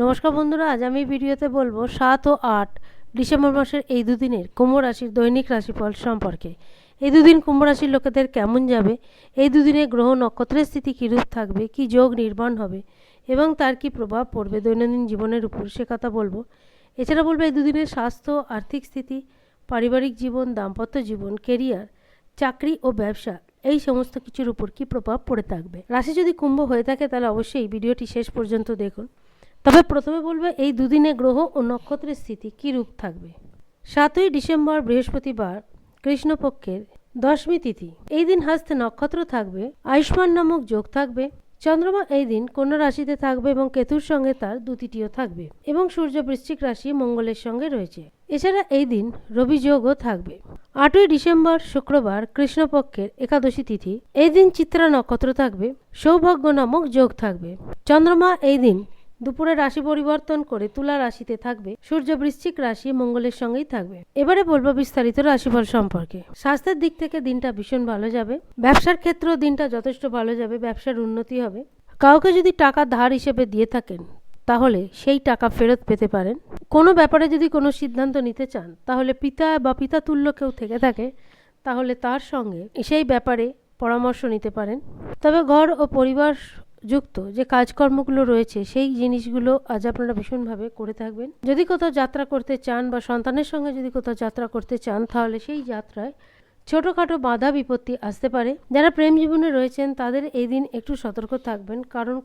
নমস্কার বন্ধুরা, আজ আমি ভিডিওতে বলব সাত ও আট ডিসেম্বর মাসের এই দুদিনের কুম্ভ রাশির দৈনিক রাশিফল সম্পর্কে। এই দুদিন কুম্ভ রাশির লোকেদের কেমন যাবে? এই দুদিনে গ্রহ নক্ষত্রের স্থিতি কীরূপ থাকবে? কি যোগ নির্মাণ হবে? এবং তার কি প্রভাব পড়বে? দৈনন্দিন জীবনের উপর সে কথা বলব। এছাড়া বলব, এই দুদিনের স্বাস্থ্য, আর্থিক স্থিতি, পারিবারিক জীবন, দাম্পত্য জীবন কেরিয়ার চাকরি ও ব্যবসা, এই সমস্ত কিছুর উপর কি প্রভাব পড়ে থাকবে? রাশি যদি কুম্ভ হয়ে থাকে, তাহলে অবশ্যই ভিডিওটি শেষ পর্যন্ত দেখুন। তবে প্রথমে বলব এই দুদিনে গ্রহ ও নক্ষত্রের স্থিতি কী রূপ থাকবে। সাতই ডিসেম্বর বৃহস্পতিবার, কৃষ্ণপক্ষের দশমী তিথি। এই দিন হাসতে নক্ষত্র থাকবে, আয়ুষ্মান নামক যোগ থাকবে, চন্দ্রমা এই দিন কন্যা রাশিতে থাকবে এবং কেতুর সঙ্গে তার দুতিটিও থাকবে এবং সূর্য বৃশ্চিক রাশি মঙ্গলের সঙ্গে রয়েছে। এছাড়া এই দিন রবি যোগও থাকবে। আটই ডিসেম্বর, শুক্রবার, কৃষ্ণপক্ষের একাদশী তিথি। এই দিন চিত্রা নক্ষত্র থাকবে, সৌভাগ্য নামক যোগ থাকবে। চন্দ্রমা এই দিন দুপুরে রাশি পরিবর্তন করে তুলা রাশিতে থাকবে। সূর্য বৃশ্চিক রাশি মঙ্গলের সঙ্গেই থাকবে। এবারে বলব বিস্তারিত রাশিফল সম্পর্কে। স্বাস্থ্যের দিক থেকে দিনটা ভীষণ ভালো যাবে। ব্যবসার ক্ষেত্রেও দিনটা যথেষ্ট ভালো যাবে, ব্যবসার উন্নতি হবে। কাউকে যদি টাকা ধার হিসেবে দিয়ে থাকেন, তাহলে সেই টাকা ফেরত পেতে পারেন। কোনো ব্যাপারে যদি কোনো সিদ্ধান্ত নিতে চান, তাহলে পিতা বা পিতা তুল্য কেউ থেকে থাকে, তাহলে তার সঙ্গে সেই ব্যাপারে পরামর্শ নিতে পারেন। তবে ঘর ও পরিবার যুক্ত যে কাজকর্মগুলো রয়েছে, সেই জিনিসগুলো আজ আপনারা ভীষণভাবে করে থাকবেন। যদি কোথাও যাত্রা করতে চান বা সন্তানের সঙ্গে যদি কোথাও যাত্রা করতে চান, তাহলে সেই যাত্রায় ছোটোখাটো বাধা বিপত্তি আসতে পারে। যারা প্রেম জীবনে রয়েছেন, তাদের এই দিন একটু সতর্ক থাকবেন। কারণ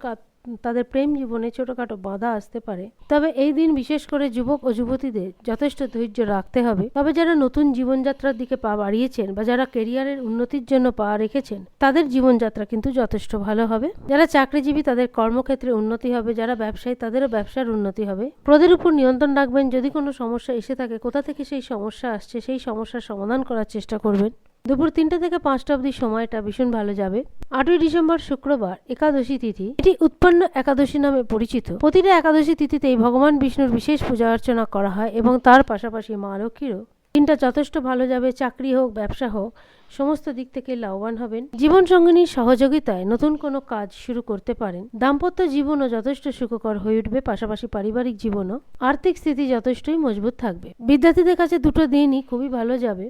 তাদের প্রেম জীবনে ছোটোখাটো বাধা আসতে পারে। তবে এই দিন বিশেষ করে যুবক ও যুবতীদের যথেষ্ট ধৈর্য রাখতে হবে। তবে যারা নতুন জীবনযাত্রার দিকে পা বাড়িয়েছেন বা যারা কেরিয়ারের উন্নতির জন্য পা রেখেছেন, তাদের জীবনযাত্রা কিন্তু যথেষ্ট ভালো হবে। যারা চাকরিজীবী, তাদের কর্মক্ষেত্রে উন্নতি হবে। যারা ব্যবসায়ী, তাদেরও ব্যবসার উন্নতি হবে। ক্রোধের উপর নিয়ন্ত্রণ রাখবেন। যদি কোনো সমস্যা এসে থাকে, কোথা থেকে সেই সমস্যা আসছে, সেই সমস্যার সমাধান করার চেষ্টা করবেন। দুপুর তিনটে থেকে পাঁচটা অবধি সময়টা ভীষণ ভালো যাবে। আটই ডিসেম্বর শুক্রবার, একাদশী তিথি। এটি উৎপন্ন একাদশী নামে পরিচিত। প্রতিটা একাদশী তিথিতেই ভগবান বিষ্ণুর বিশেষ পূজা অর্চনা করা হয় এবং তার পাশাপাশি মা লক্ষ্মীরও। দিনটা যথেষ্ট ভালো যাবে, চাকরি হোক, ব্যবসা হোক, সমস্ত দিক থেকে লাভবান হবেন। জীবন সঙ্গিনীর সহযোগিতায় নতুন কোনো কাজ শুরু করতে পারেন। দাম্পত্য জীবনও যথেষ্ট সুখকর হয়ে উঠবে, পাশাপাশি পারিবারিক জীবনও। আর্থিক স্থিতি যথেষ্টই মজবুত থাকবে। বিদ্যার্থীদের কাছে দুটো দিনই খুবই ভালো যাবে।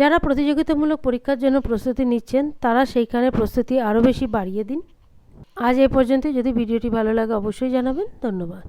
যারা প্রতিযোগিতামূলক পরীক্ষার জন্য প্রস্তুতি নিচ্ছেন, তারা সেইখানে প্রস্তুতি আরও বেশি বাড়িয়ে দিন। আজ এ পর্যন্ত যদি ভিডিওটি ভালো লাগে, অবশ্যই জানাবেন। ধন্যবাদ।